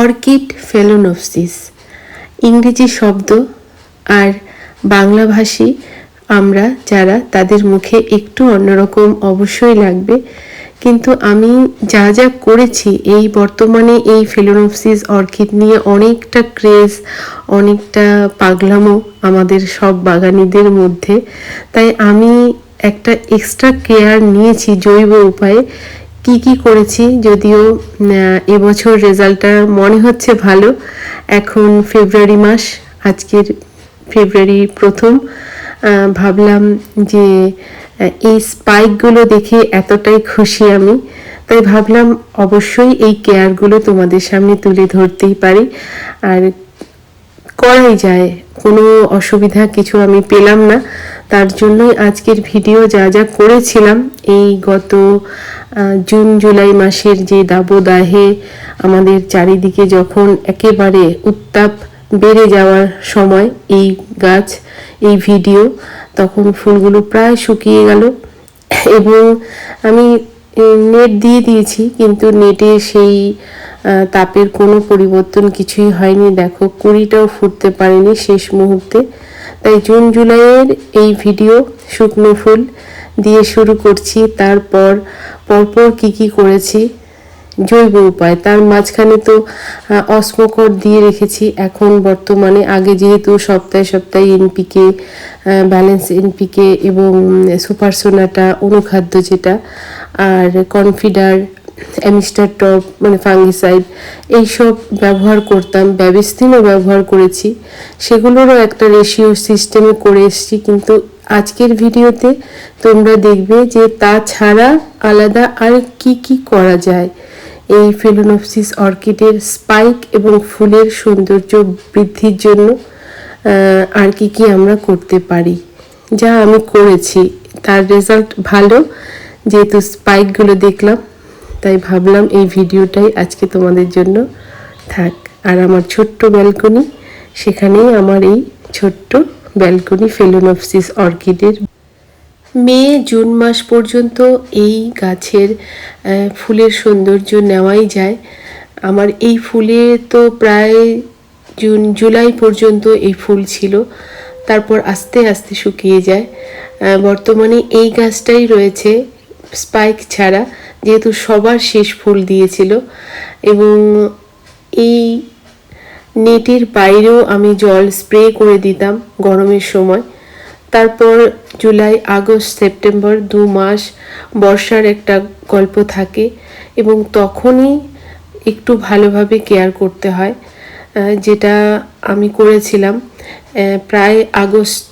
Orchid ফেলোনোপসিস। ইংরেজি শব্দ আর বাংলাভাষী আমরা যারা, তাদের মুখে একটু অন্যরকম অবশ্যই লাগবে। কিন্তু আমি যা যা করেছি, এই বর্তমানে এই ফেলোনোপসিস অর্কিড নিয়ে অনেকটা ক্রেজ, অনেকটা পাগলামো আমাদের সব বাগানিদের মধ্যে। তাই আমি একটা এক্সট্রা কেয়ার নিয়েছি জৈব উপায়ে কি কি করেছি যদিও এবছর রেজাল্টটা মনে হচ্ছে ভালো। এখন ফেব্রুয়ারি মাস, আজকের ফেব্রুয়ারি প্রথম। ভাবলাম যে এই স্পাইকগুলো দেখে এতটাই খুশি আমি। তাই ভাবলাম অবশ্যই এই কেয়ারগুলো তোমাদের সামনে তুলে ধরতেই পারি। আর করাই যায় কোনো অসুবিধা কিছু আমি পেলাম না। তার জন্যই আজকের ভিডিও যা যা করেছিলাম, এই গত জুন, জুলাই মাসের যে দাবদাহে আমাদের চারিদিকে যখন একেবারে উত্তাপ বেড়ে যাওয়ার সময় এই গাছ, এই ভিডিও, তখন ফুলগুলো প্রায় শুকিয়ে গেল। এবং আমি নেট দিয়ে দিয়েছি, কিন্তু নেটে সেই তাপের কোনো পরিবর্তন কিছুই হয়নি। দেখো, কুড়িটাও ফুটতে পারেনি শেষ মুহূর্তে। তাই জুন জুলাইয়ের এই ভিডিও শুকনো ফুল দিয়ে শুরু করছি। তারপর, পরপর কি কি করেছি? জৈব উপায়। তার মাঝখানে তো অস্মকর দিয়ে রেখেছি। এখন বর্তমানে আগে যেহেতু সপ্তাহে সপ্তাহে এনপিকে ব্যালেন্স এনপিকে এবং সুপার সোনাটা অনুখাদ্য যেটা, আর কনফিডার অ্যামিস্টার টপ মানে ফাঙ্গিসাইড এইসব ব্যবহার করতাম। ব্যবস্থিনও ব্যবহার করেছি। সেগুলোরও একটা রেশিও সিস্টেমে করে এসেছি। কিন্তু আজকের ভিডিওতে তোমরা দেখবে যে তাছাড়া আলাদা আর কি কি করা যায়। এই ফেলোনোপসিস অর্কিডের স্পাইক এবং ফুলের সৌন্দর্য বৃদ্ধির জন্য আর কি কি আমরা করতে পারি? যা আমি করেছি। তার রেজাল্ট ভালো। যেহেতু স্পাইকগুলো দেখলাম, তাই ভাবলাম এই ভিডিওটাই আজকে তোমাদের জন্য থাক। আর আমার ছোট্ট ব্যালকনি সেখানেই আমার এই ছোট্ট ব্যালকনি ফেলোনোপসিস অর্কিডের মে, জুন মাস পর্যন্ত এই গাছের ফুলের সৌন্দর্য নেওয়াই যায়। আমার এই ফুলে তো প্রায় জুন, জুলাই পর্যন্ত এই ফুল ছিল। তারপর আস্তে আস্তে শুকিয়ে যায়। বর্তমানে এই গাছটাই রয়েছে স্পাইক ছাড়া, যেহেতু সবার শেষ ফুল দিয়েছিল। এবং এই নেটের বাইরেও আমি জল স্প্রে করে দিতাম গরমের সময়। তারপর জুলাই, আগস্ট, সেপ্টেম্বর দু মাস বর্ষার একটা গল্প থাকে এবং তখনই একটু ভালোভাবে কেয়ার করতে হয় যেটা আমি করেছিলাম প্রায় আগস্ট,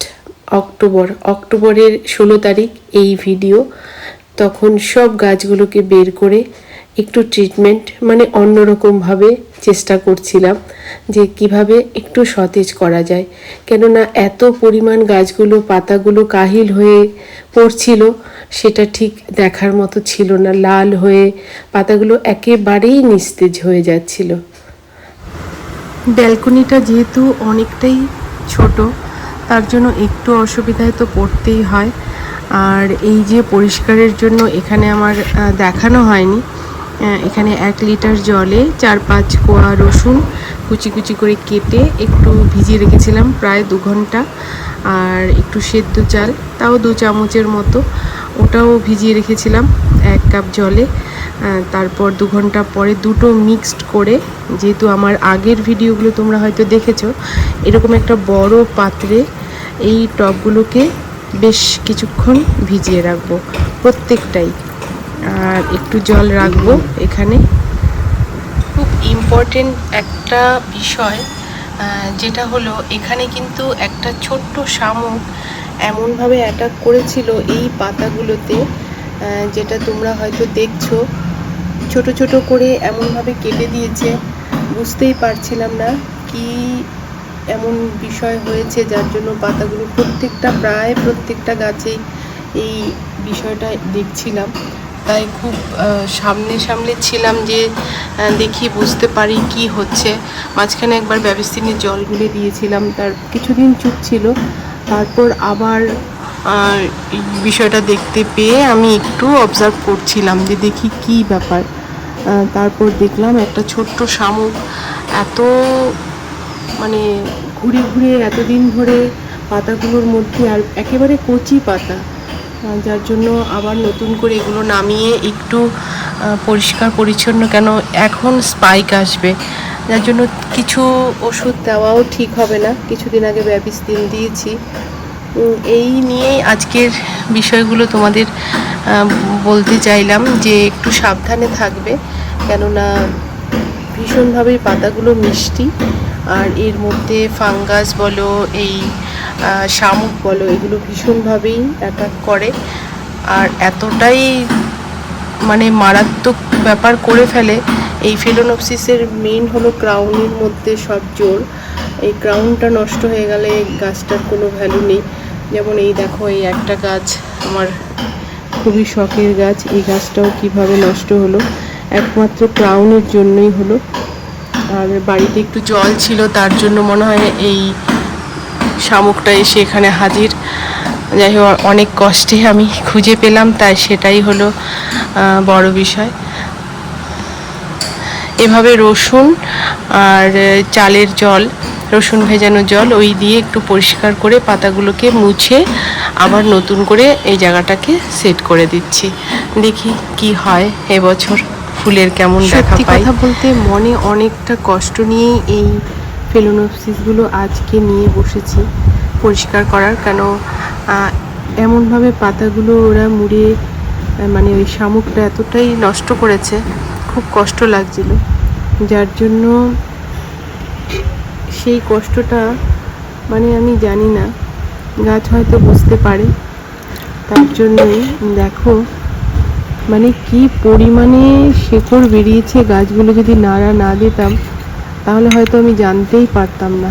অক্টোবর। অক্টোবরের ষোলো তারিখ এই ভিডিও তখন সব গাছগুলোকে বের করে একটু ট্রিটমেন্ট মানে অন্যরকমভাবে চেষ্টা করছিলাম যে কীভাবে একটু সতেজ করা যায়। কেননা এত পরিমাণ গাছগুলো, পাতাগুলো কাহিল হয়ে পড়ছিল, সেটা ঠিক দেখার মতো ছিল না। লাল হয়ে পাতাগুলো একেবারেই নিস্তেজ হয়ে যাচ্ছিল। ব্যালকনিটা যেহেতু অনেকটাই ছোট, তার জন্য একটু অসুবিধায় তো পড়তেই হয়। আর এই যে পরিষ্কারের জন্য এখানে আমার দেখানো হয়নি এখানে এক লিটার জলে চার পাঁচ কোয়া রসুন কুচি কুচি করে কেটে একটু ভিজিয়ে রেখেছিলাম, প্রায় দু ঘণ্টা। আর একটু সেদ্ধ চাল, তাও দু চামচের মতো। ওটাও ভিজিয়ে রেখেছিলাম এক কাপ জলে। তারপর দু ঘণ্টা পরে দুটো মিক্সড করে, যেহেতু আমার আগের ভিডিওগুলো তোমরা হয়তো দেখেছ, এরকম একটা বড় পাত্রে এই টবগুলোকে বেশ কিছুক্ষণ ভিজিয়ে রাখব প্রত্যেকটাই। আর একটু জল রাখব এখানে। খুব ইম্পর্টেন্ট একটা বিষয় যেটা হলো এখানে কিন্তু একটা ছোট্ট শামুক এমনভাবে অ্যাটাক করেছিল এই পাতাগুলোতে যেটা তোমরা হয়তো দেখছ। ছোট ছোট করে এমনভাবে কেটে দিয়েছে। বুঝতেই পারছিলাম না কি এমন বিষয় হয়েছে, যার জন্য পাতাগুলো প্রত্যেকটা, প্রায় প্রত্যেকটা গাছেই এই বিষয়টা দেখছিলাম। তাই খুব সামনে সামনে ছিলাম যে দেখি বুঝতে পারি কি হচ্ছে। মাঝখানে একবার ব্যবস্থিনী জল গুলে দিয়েছিলাম, তার কিছুদিন চুপ ছিল। তারপর আবার বিষয়টা দেখতে পেয়ে আমি একটু অবজার্ভ করছিলাম যে দেখি কি ব্যাপার। তারপর দেখলাম একটা ছোট্ট শামুক এত মানে ঘুরে ঘুরে এতদিন ধরে পাতাগুলোর মধ্যে আর একেবারে কচি পাতা। যার জন্য আবার নতুন করে এগুলো নামিয়ে একটু পরিষ্কার, পরিচ্ছন্ন কেন এখন স্পাইক আসবে। যার জন্য কিছু ওষুধ দেওয়াও ঠিক হবে না। কিছুদিন আগে ব্যাবিস্তিন দিয়েছি। এই নিয়েই আজকের বিষয়গুলো তোমাদের বলতে চাইলাম যে একটু সাবধানে থাকবে। কেননা ভীষণভাবেই পাতাগুলো মিষ্টি। আর এর মধ্যে ফাঙ্গাস বলো, এই শামুক বলো, এগুলো ভীষণভাবেই অ্যাটাক করে। আর এতটাই মানে মারাত্মক ব্যাপার করে ফেলে, এই ফেলোনপসিসের মেন হলো ক্রাউনের মধ্যে সব জোর। এই ক্রাউনটা নষ্ট হয়ে গেলে গাছটার কোনো ভ্যালু নেই। যেমন এই দেখো, এই একটা গাছ, আমার খুবই শখের গাছ, এই গাছটাও কীভাবে নষ্ট হলো? একমাত্র ক্রাউনের জন্যই হলো। আর বাড়িতে একটু জল ছিল, তার জন্য মনে হয় এই শামুকটা এসে এখানে হাজির। যাই হোক অনেক কষ্টে আমি খুঁজে পেলাম তাই সেটাই হলো বড় বিষয়। এভাবে রসুন আর চালের জল রসুন ভেজানো জল ওই দিয়ে একটু পরিষ্কার করে পাতাগুলোকে মুছে আবার নতুন করে এই জায়গাটাকে সেট করে দিচ্ছি। দেখি কি হয় এবছর ফুলের কেমন দেখা পাই কথা বলতে মনে অনেকটা কষ্ট নিয়েই এই ফেলোনোপসিসগুলো আজকে নিয়ে বসেছি পরিষ্কার করার, কেন এমনভাবে পাতাগুলো ওরা মুড়ে মানে ওই শামুকটা এতটাই নষ্ট করেছে, খুব কষ্ট লাগছিল। যার জন্য সেই কষ্টটা মানে আমি জানি না, গাছ হয়তো বুঝতে পারে। তার জন্যই দেখো মানে কি পরিমাণে শেকড় বেরিয়েছে গাছগুলো যদি নাড়া না দিতাম। তাহলে হয়তো আমি জানতেই পারতাম না।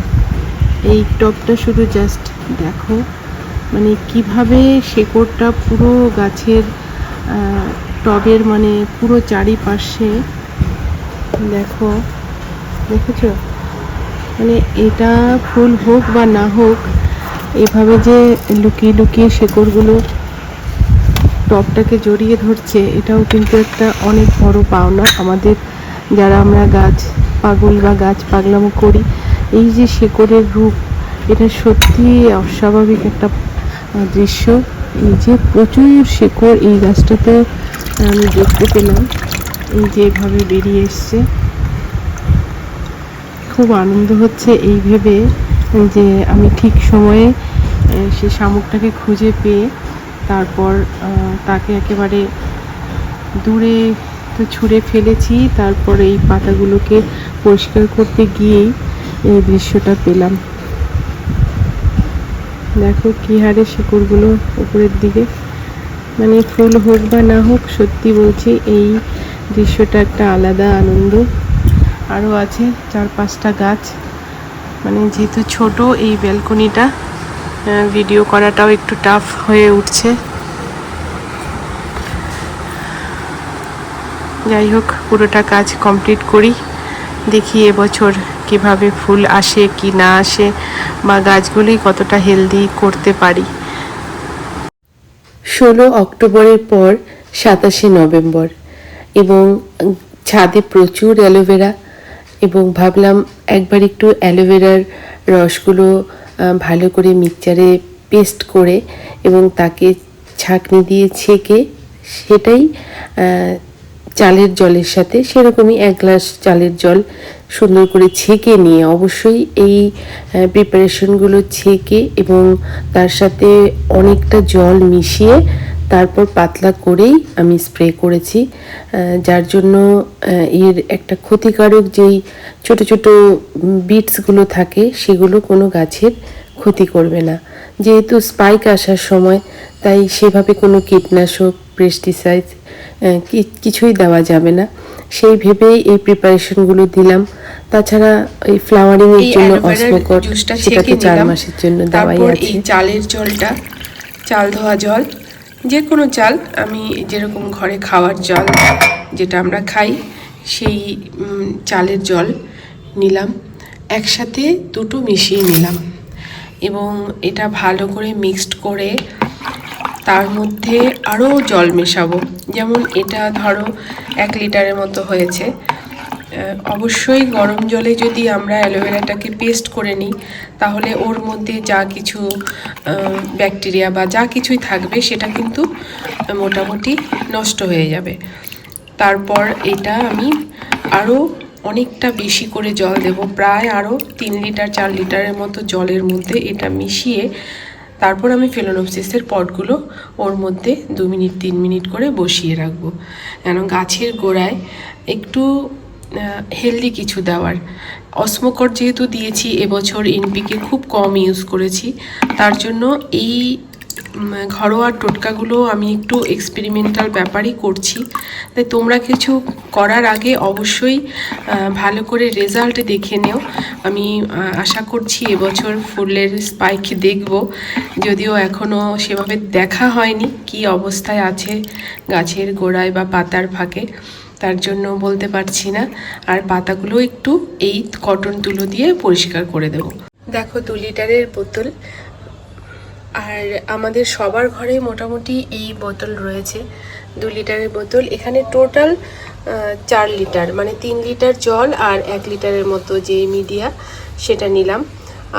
এই টবটা শুধু জাস্ট দেখো। মানে কীভাবে শেকড়টা পুরো গাছের টবের মানে পুরো চারিপাশে দেখো। দেখেছ? মানে এটা ফুল হোক বা না হোক, এভাবে যে লুকিয়ে লুকিয়ে শেকড়গুলো টপটাকে জড়িয়ে ধরছে, এটাও কিন্তু একটা অনেক বড় পাওনা। আমাদের যারা আমরা গাছ পাগল বা গাছ পাগলামো করি, এই যে শেকড়ের রূপ, এটা সত্যি অস্বাভাবিক একটা দৃশ্য। এই যে প্রচুর শেকড় এই গাছটাতে আমি দেখতে পেলাম, এই যে এভাবে বেরিয়ে এসছে। খুব আনন্দ হচ্ছে এই ভেবে যে আমি ঠিক সময়ে সে শামুকটাকে খুঁজে পেয়ে, তারপর তাকে একেবারে দূরে তো ছুঁড়ে ফেলেছি, তারপর এই পাতাগুলোকে পরিষ্কার করতে গিয়েই এই দৃশ্যটা পেলাম। দেখো কি হারে শিকড়গুলো উপরের দিকে। মানে ফুল হোক বা না হোক, সত্যি বলছি এই দৃশ্যটা একটা আলাদা আনন্দ। আরও আছে চার পাঁচটা গাছ। মানে যেহেতু ছোট, এই ব্যালকনিটা ভিডিও করাটাও একটু টাফ হয়ে উঠছে। যাই হোক পুরোটা কাজ কমপ্লিট করি। দেখি এবছর কীভাবে ফুল আসে কি না আসে বা গাছগুলি কতটা হেলদি করতে পারি। ষোলো অক্টোবরের পর সাতাশে নভেম্বর এবং ছাদে প্রচুর অ্যালোভেরা এবং ভাবলাম একবার একটু অ্যালোভেরার রসগুলো ভালো করে মিক্সচারে পেস্ট করে এবং তাকে ছাঁকনি দিয়ে ছেঁকে সেটাই চালের জলের সাথে সেরকমই এক গ্লাস চালের জল সুন্দর করে ছেঁকে নিয়ে অবশ্যই এই প্রিপারেশনগুলো ছেঁকে এবং তার সাথে অনেকটা জল মিশিয়ে তারপর পাতলা করেই আমি স্প্রে করেছি। যার জন্য এর একটা ক্ষতিকারক যেই ছোট ছোট বিটসগুলো থাকে সেগুলো কোনো গাছের ক্ষতি করবে না। যেহেতু স্পাইক আসার সময়, তাই সেভাবে কোনো কীটনাশক পেস্টিসাইড কিছুই দেওয়া যাবে না। সেই ভেবেই এই প্রিপারেশনগুলো দিলাম। তাছাড়া এই ফ্লাওয়ারিং এর জন্য অসমকট জুসটা সেটা তো ছেঁকে চার মাসের জন্য দেওয়াই তারপর আছে। এই চালের জলটা চাল ধোয়া জল যে কোনো চাল আমি যেরকম ঘরে খাওয়ার জল যেটা আমরা খাই সেই চালের জল নিলাম। একসাথে দুটো মিশিয়ে নিলাম। এবং এটা ভালো করে মিক্সড করে তার মধ্যে আরও জল মেশাবো। যেমন এটা ধরো এক লিটারের মতো হয়েছে। অবশ্যই গরম জলে যদি আমরা অ্যালোভেরাটাকে পেস্ট করে নিই, তাহলে ওর মধ্যে যা কিছু ব্যাকটেরিয়া বা যা কিছুই থাকবে, সেটা কিন্তু মোটামুটি নষ্ট হয়ে যাবে। তারপর এটা আমি আরও অনেকটা বেশি করে জল দেব, প্রায় আরও তিন লিটার, চার লিটারের মতো জলের মধ্যে এটা মিশিয়ে তারপর আমি ফেলোনোপসিসের পটগুলো ওর মধ্যে দু মিনিট, তিন মিনিট করে বসিয়ে রাখব। কেন গাছের গোড়ায় একটু হেলদি কিছু দেওয়ার। অস্মকর যেহেতু দিয়েছি, এবছর এনপিকে খুব কম ইউজ করেছি, তার জন্য এই ঘরোয়া টোটকাগুলো আমি একটু এক্সপেরিমেন্টাল ব্যাপারই করছি। তাই তোমরা কিছু করার আগে অবশ্যই ভালো করে রেজাল্ট দেখে নেও। আমি আশা করছি এবছর ফুলের স্পাইক দেখব। যদিও এখনও সেভাবে দেখা হয়নি কি অবস্থায় আছে গাছের গোড়ায় বা পাতার ফাঁকে। তার জন্য বলতে পারছি না। আর পাতাগুলো একটু এই কটন তুলো দিয়ে পরিষ্কার করে দেবো। দেখো, দু লিটারের বোতল। আর আমাদের সবার ঘরে মোটামুটি এই বোতল রয়েছে, দু লিটারের বোতল। এখানে টোটাল চার লিটার মানে তিন লিটার জল আর এক লিটারের মতো যে মিডিয়া, সেটা নিলাম।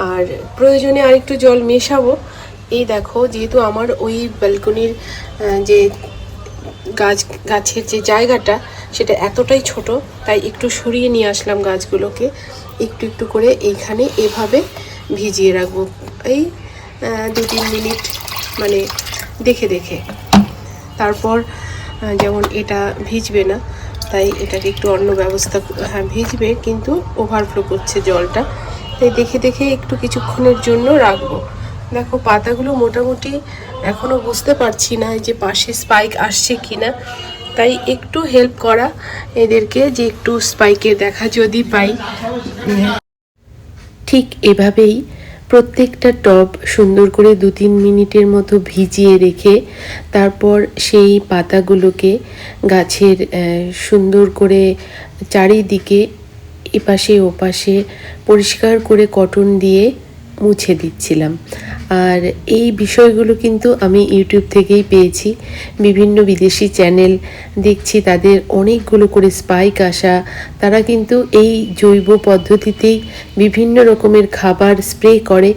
আর প্রয়োজনে আরেকটু জল মেশাবো। এই দেখো, যেহেতু আমার ওই ব্যালকনির যে গাছ, গাছের যে জায়গাটা, সেটা এতটাই ছোট, তাই একটু সরিয়ে নিয়ে আসলাম গাছগুলোকে। একটু একটু করে এইখানে এভাবে ভিজিয়ে রাখব। এই দু তিন মিনিট মানে দেখে দেখে। তারপর যেমন এটা ভিজবে না, তাই এটাকে একটু অন্য ব্যবস্থা হ্যাঁ ভিজবে, কিন্তু ওভারফ্লো করছে জলটা। তাই দেখে দেখে একটু কিছুক্ষণের জন্য রাখব। দেখো, পাতাগুলো মোটামুটি এখনও বুঝতে পারছি না যে পাশে স্পাইক আসছে কি না তাই একটু হেল্প করা এদেরকে যে একটু স্পাইকে দেখা যদি পাই। ঠিক এভাবেই প্রত্যেকটা টব সুন্দর করে দু তিন মিনিটের মতো ভিজিয়ে রেখে তারপর সেই পাতাগুলোকে গাছের সুন্দর করে চারিদিকে এপাশে ওপাশে পরিষ্কার করে কটন দিয়ে মুছে দিচ্ছিলাম। আর এই বিষয়গুলো কিন্তু আমি ইউটিউব থেকেই পেয়েছি। বিভিন্ন বিদেশি চ্যানেল দেখছি, তাদের অনেকগুলো করে স্পাইক আসা। তারা কিন্তু এই জৈব পদ্ধতিতেই বিভিন্ন রকমের খাবার স্প্রে করে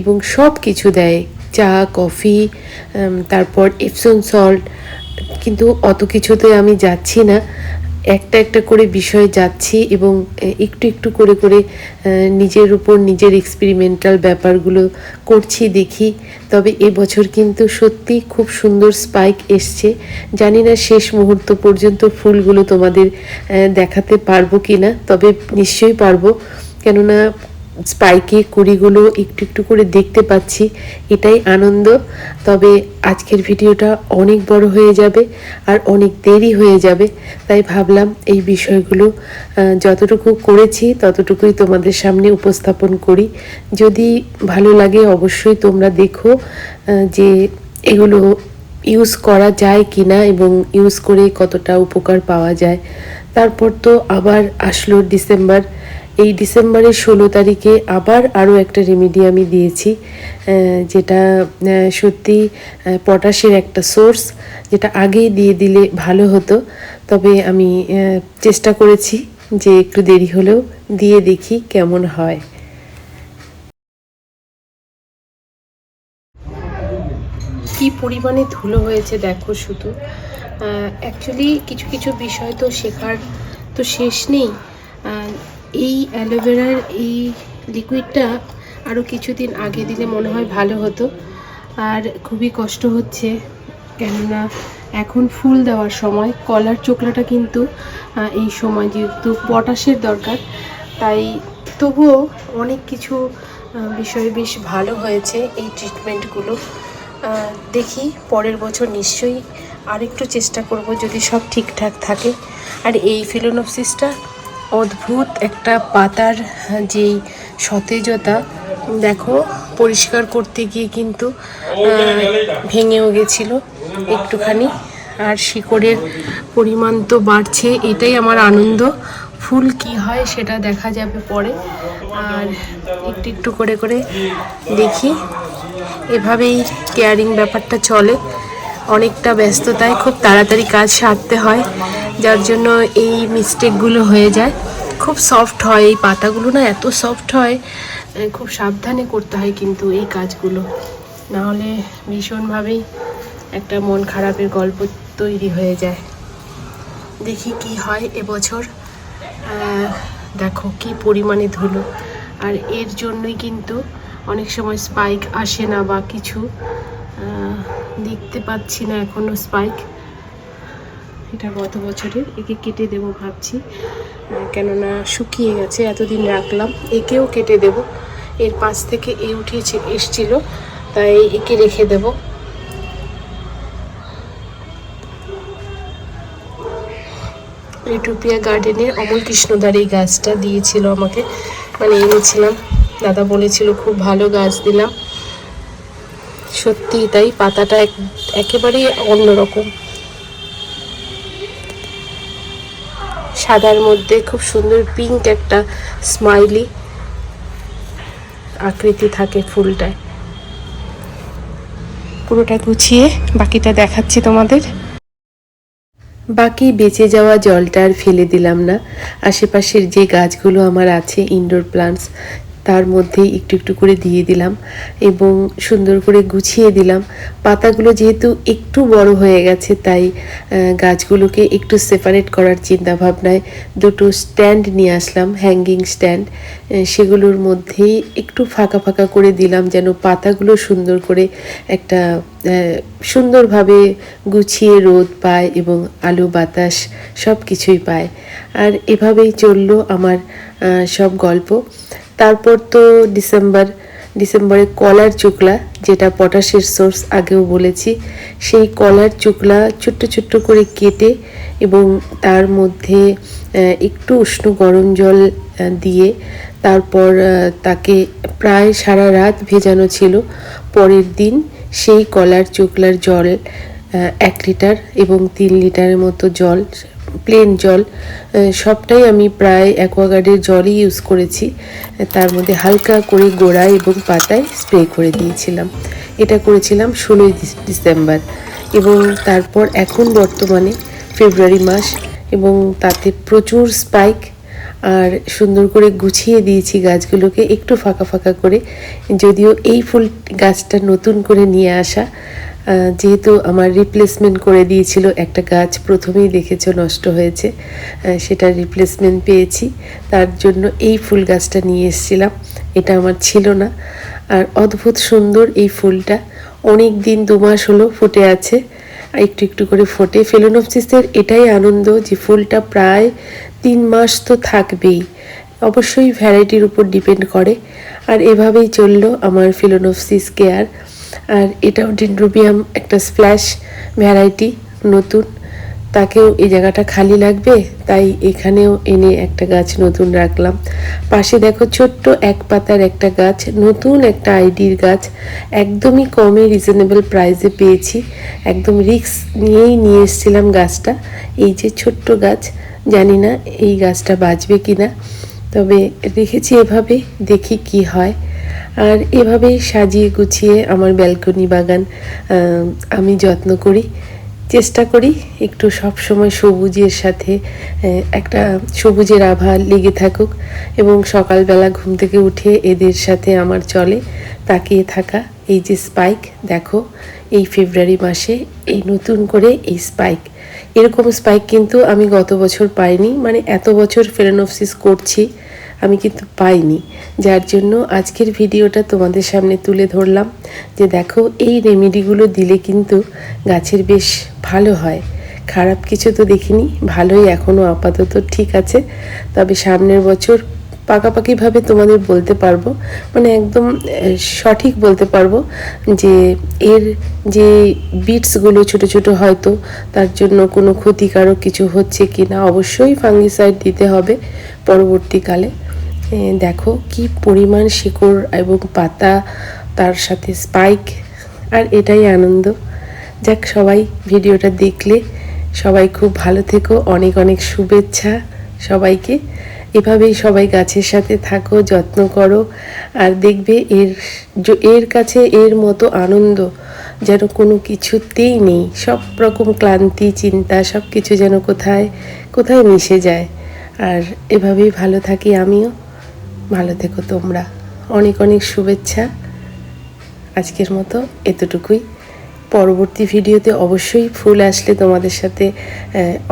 এবং সব কিছু দেয়। চা, কফি তারপর এপসন সল্ট কিন্তু অত কিছুতে আমি যাচ্ছি না। একটা একটা করে বিষয়ে যাচ্ছি এবং একটু একটু করে করে নিজের উপর নিজের এক্সপেরিমেন্টাল ব্যাপারগুলো করছি, দেখি। তবে এবছর কিন্তু সত্যি খুব সুন্দর স্পাইক এসছে। জানি না শেষ মুহূর্ত পর্যন্ত ফুলগুলো তোমাদের দেখাতে পারব কি না তবে নিশ্চয়ই পারব। কেননা স্পাইকে কুড়িগুলো একটু একটু করে দেখতে পাচ্ছি, এটাই আনন্দ। তবে আজকের ভিডিওটা অনেক বড় হয়ে যাবে আর অনেক দেরি হয়ে যাবে, তাই ভাবলাম এই বিষয়গুলো যতটুকু করেছি ততটুকুই তোমাদের সামনে উপস্থাপন করি। যদি ভালো লাগে অবশ্যই তোমরা দেখো যে এগুলো ইউজ করা যায় কি না এবং ইউজ করে কতটা উপকার পাওয়া যায়। তারপর তো আবার আসলো ডিসেম্বর এই ডিসেম্বরের ষোলো তারিখে আবার আরও একটা রেমেডি আমি দিয়েছি যেটা সত্যি পটাশের একটা সোর্স যেটা আগেই দিয়ে দিলে ভালো হতো। তবে আমি চেষ্টা করেছি যে একটু দেরি হলেও দিয়ে দেখি কেমন হয়। কি পরিমাণে ধুলো হয়েছে দেখো শুধু। অ্যাকচুয়ালি কিছু কিছু বিষয় তো শেখার তো শেষ নেই। এই অ্যালোভেরার এই লিকুইডটা আরও কিছুদিন আগে দিলে মনে হয় ভালো হতো। আর খুবই কষ্ট হচ্ছে, কেননা এখন ফুল দেওয়ার সময়, কলার চোকলাটা কিন্তু এই সময় যেহেতু পটাশের দরকার, তাই তবুও অনেক কিছু বিষয় বেশ ভালো হয়েছে এই ট্রিটমেন্টগুলো দেখি পরের বছর নিশ্চয়ই আরেকটু চেষ্টা করব যদি সব ঠিকঠাক থাকে। আর এই ফিলোনপসিসটা অদ্ভুত একটা পাতার আহ, যেই সতেজতা দেখো পরিষ্কার করতে গিয়ে কিন্তু ভেঙেও গেছিল একটুখানি। আর শিকড়ের পরিমাণ তো বাড়ছে এটাই আমার আনন্দ। ফুল কি হয় সেটা দেখা যাবে পরে। আর একটু একটু করে করে দেখি। এভাবেই কেয়ারিং ব্যাপারটা চলে। অনেকটা ব্যস্ততায় খুব তাড়াতাড়ি কাজ সারতে হয়। যার জন্য এই মিস্টেকগুলো হয়ে যায়। খুব সফট হয়, এই পাতাগুলো না এত সফট হয় খুব সাবধানে করতে হয় কিন্তু এই কাজগুলো। না হলে ভীষণভাবেই একটা মন খারাপের গল্প তৈরি হয়ে যায়। দেখি কি হয় এবছর। দেখো কি পরিমাণে ধুলো। আর এর জন্যই কিন্তু অনেক সময় স্পাইক আসে না বা কিছু। দেখতে পাচ্ছি না এখনও স্পাইক এটা গত বছরের, একে কেটে দেব ভাবছি। কেননা শুকিয়ে গেছে, এতদিন রাখলাম, একেও কেটে দেব। এর পাশ থেকে এ উঠিয়েছে এসছিল, তাই একে রেখে দেবো। ইউটোপিয়া গার্ডেনের অমল কৃষ্ণদার এই গাছটা দিয়েছিল আমাকে মানে এনেছিলাম। দাদা বলেছিল, খুব ভালো গাছ দিলাম। সত্যি তাই, পাতাটা এক, একেবারেই অন্যরকম। সাদার মধ্যে খুব সুন্দর পিঙ্ক একটা স্মাইলি আকৃতি থাকে ফুলটায়। পুরোটা গুছিয়ে বাকিটা দেখাচ্ছি তোমাদের। বাকি বেঁচে যাওয়া জলটা আর ফেলে দিলাম না। আশেপাশের যে গাছগুলো আমার আছে ইনডোর প্লান্টস তার মধ্যেই একটু একটু করে দিয়ে দিলাম এবং সুন্দর করে গুছিয়ে দিলাম। পাতাগুলো যেহেতু একটু বড় হয়ে গেছে, তাই গাছগুলোকে একটু সেপারেট করার চিন্তা ভাবনায় দুটো স্ট্যান্ড নিয়ে আসলাম হ্যাঙ্গিং স্ট্যান্ড সেগুলোর মধ্যেই একটু ফাঁকা ফাঁকা করে দিলাম যেন পাতাগুলো সুন্দর করে একটা সুন্দরভাবে গুছিয়ে রোদ পায় এবং আলো, বাতাস সব কিছুই পায়। আর এভাবেই চলল আমার সব গল্প। তারপর তো ডিসেম্বর, ডিসেম্বরে কলার চুকলা, যেটা পটাশের সোর্স আগেও বলেছি, সেই কলার চুকলা ছোট্ট ছোট্ট করে কেটে এবং তার মধ্যে একটু উষ্ণ গরম জল দিয়ে তারপর তাকে প্রায় সারা রাত ভেজানো ছিল। পরের দিন সেই কলার চুকলার জল এক লিটার এবং তিন লিটারের মতো জল প্লেন জল সবটাই আমি প্রায় অ্যাকোয়াগার্ডের জলই ইউজ করেছি। তার মধ্যে হালকা করে গোড়ায় এবং পাতায় স্প্রে করে দিয়েছিলাম। এটা করেছিলাম ষোলোই ডিসেম্বর এবং তারপর এখন বর্তমানে ফেব্রুয়ারি মাস এবং তাতে প্রচুর স্পাইক আর সুন্দর করে গুছিয়ে দিয়েছি গাছগুলোকে একটু ফাঁকা ফাঁকা করে। যদিও এই ফুল গাছটা নতুন করে নিয়ে আসা যেহেতু আমার রিপ্লেসমেন্ট করে দিয়েছিল একটা গাছ, প্রথমেই দেখেছ নষ্ট হয়েছে। সেটা রিপ্লেসমেন্ট পেয়েছি। তার জন্য এই ফুল গাছটা নিয়ে এসেছিলাম। এটা আমার ছিল না। আর অদ্ভুত সুন্দর এই ফুলটা। অনেক দিন দু মাস হলো ফুটে আছে। একটু একটু করে ফোটে। ফেলোনপসিসের এটাই আনন্দ যে ফুলটা প্রায় তিন মাস তো থাকবেই। অবশ্যই ভ্যারাইটির উপর ডিপেন্ড করে। আর এভাবেই চলল আমার ফিলোনপসিস কেয়ার আর এটাও ডেন্ড্রোবিয়াম একটা স্প্ল্যাশ ভ্যারাইটি, নতুন। তাকেও এই জায়গাটা খালি লাগবে, তাই এখানেও এনে একটা গাছ নতুন রাখলাম। পাশে দেখো ছোট্ট এক পাতার একটা গাছ, নতুন একটা আইডির গাছ, একদমই কমে রিজনেবল প্রাইসে পেয়েছি। একদম রিস্ক নিয়েই নিয়ে এসেছিলাম গাছটা। এই যে ছোট্ট গাছ, জানি না এই গাছটা বাঁচবে কি না তবে রেখেছি এভাবে, দেখি কি হয়। আর এভাবেই সাজিয়ে গুছিয়ে আমার ব্যালকনি বাগান আমি যত্ন করি, চেষ্টা করি একটু সব সময় সবুজের সাথে একটা সবুজের আভা লেগে থাকুক এবং সকালবেলা ঘুম থেকে উঠে এদের সাথে আমার চলে, তাকিয়ে থাকা, এই যে স্পাইক দেখো, এই ফেব্রুয়ারি মাসে এই নতুন করে এই স্পাইক এরকম স্পাইক কিন্তু আমি গত বছর পাইনি মানে এত বছর ফেরানোফসিস করছি আমি কিন্তু পাইনি। যার জন্য আজকের ভিডিওটা তোমাদের সামনে তুলে ধরলাম যে দেখো, এই রেমেডিগুলো দিলে কিন্তু গাছের বেশ ভালো হয়। খারাপ কিছু তো দেখিনি, ভালোই এখনও আপাতত ঠিক আছে। তবে সামনের বছর পাকাপাকিভাবে তোমাদের বলতে পারব মানে একদম সঠিক বলতে পারব যে এর যে বিটসগুলো ছোট ছোট হয়তো তার জন্য কোনো ক্ষতিকারক কিছু হচ্ছে কি না অবশ্যই ফাঙ্গিসাইড দিতে হবে পরবর্তীকালে। দেখো কি পরিমাণ শিকড় এবং পাতা তার সাথে স্পাইক আর এটাই আনন্দ। যাক, সবাই ভিডিওটা দেখলে সবাই খুব ভালো থেকো, অনেক অনেক শুভেচ্ছা সবাইকে। এভাবেই সবাই গাছের সাথে থাকো, যত্ন করো, আর দেখবে এর এর কাছে এর মতো আনন্দ যেন কোনো কিছুতেই নেই। সব রকম ক্লান্তি, চিন্তা সব কিছু যেন কোথায় কোথায় মিশে যায়। আর এভাবেই ভালো থাকি আমিও। ভালো থেকো তোমরা। অনেক অনেক শুভেচ্ছা। আজকের মতো এতটুকুই। পরবর্তী ভিডিওতে অবশ্যই ফুল আসলে তোমাদের সাথে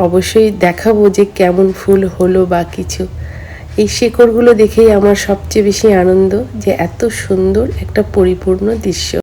অবশ্যই দেখাবো যে কেমন ফুল হলো বা কিছু। এই শেকড়গুলো দেখেই আমার সবচেয়ে বেশি আনন্দ যে এত সুন্দর একটা পরিপূর্ণ দৃশ্য।